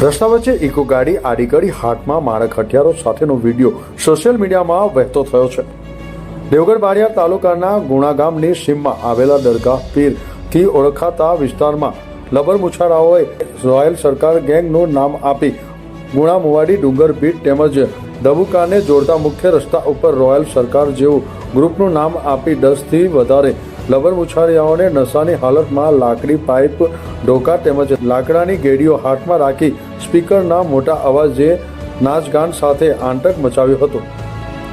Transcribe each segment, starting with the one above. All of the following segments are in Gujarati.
રસ્તા વચ્ચે ઇકો ગાડી આડીગડી હાટમાં માણક હથિયારો સાથેનો વીડિયો. સોશિયલ મીડિયામાં વહેતો થયો છે. દેવગઢ બારિયા તાલુકાના ગુણા ગામની સીમમાં આવેલા દરગાહ પીરથી ઓળખાતા વિસ્તારમાં લબર મુછારાઓએ રોયલ સરકાર ગેંગનું નામ આપી ગુણા મુવાડી, ડુંગર બીટ તેમજ દબુકાને જોડતા મુખ્ય રસ્તા ઉપર રોયલ સરકાર જેવું ગ્રુપનું નામ આપી દસથી વધારે લબર મુછાળિયાઓને નશાની હાલતમાં લાકડી, પાઇપ ઢોકા તેમજ લાકડાની ગેડીઓ હાથમાં રાખી સ્પીકરના મોટા અવાજે નાચગાન સાથે આંટક મચાવ્યો હતો.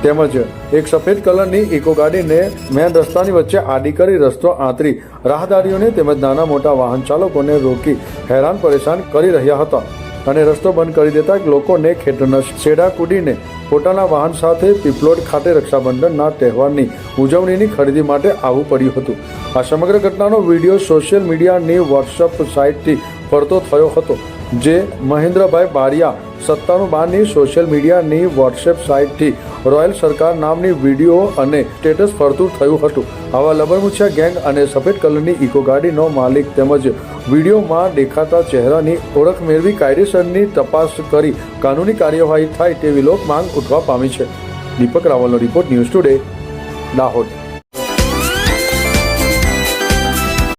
તેમજ એક સફેદ કલરની ઇકો ગાડીને મેન રસ્તાની વચ્ચે આડી કરી રસ્તો આંતરી રાહદારીઓને તેમજ નાના મોટા વાહન ચાલકોને રોકી હેરાન પરેશાન કરી રહ્યા હતા. અને રસ્તો બંધ કરી દેતા લોકોને ખેતરના શેડા કૂદીને પોતાના વાહન સાથે પીપલોડ ખાતે રક્ષાબંધનના તહેવારની ઉજવણીની ખરીદી માટે આવવું પડ્યું હતું. આ સમગ્ર ઘટનાનો વીડિયો સોશિયલ મીડિયાની વોટ્સઅપ સાઇટથી ફરતો થયો હતો. જે મહેન્દ્રભાઈ બારિયા સત્તાનું બારની સોશિયલ મીડિયાની વોટ્સએપ સાઇટથી રોયલ સરકાર નામની વીડિયો અને સ્ટેટસ ફરતું થયું હતું. આવા લબરમુછિયા ગેંગ અને સફેદ કલરની ઇકો ગાડીનો માલિક તેમજ વિડીયોમાં દેખાતા ચહેરાની ઓળખ મેળવી કાયદેસરની તપાસ કરી કાનૂની કાર્યવાહી થાય તેવી લોક માંગ ઉઠવા પામી છે. દીપક રાવલનો રિપોર્ટ ન્યૂઝ ટુડે, દાહોદ.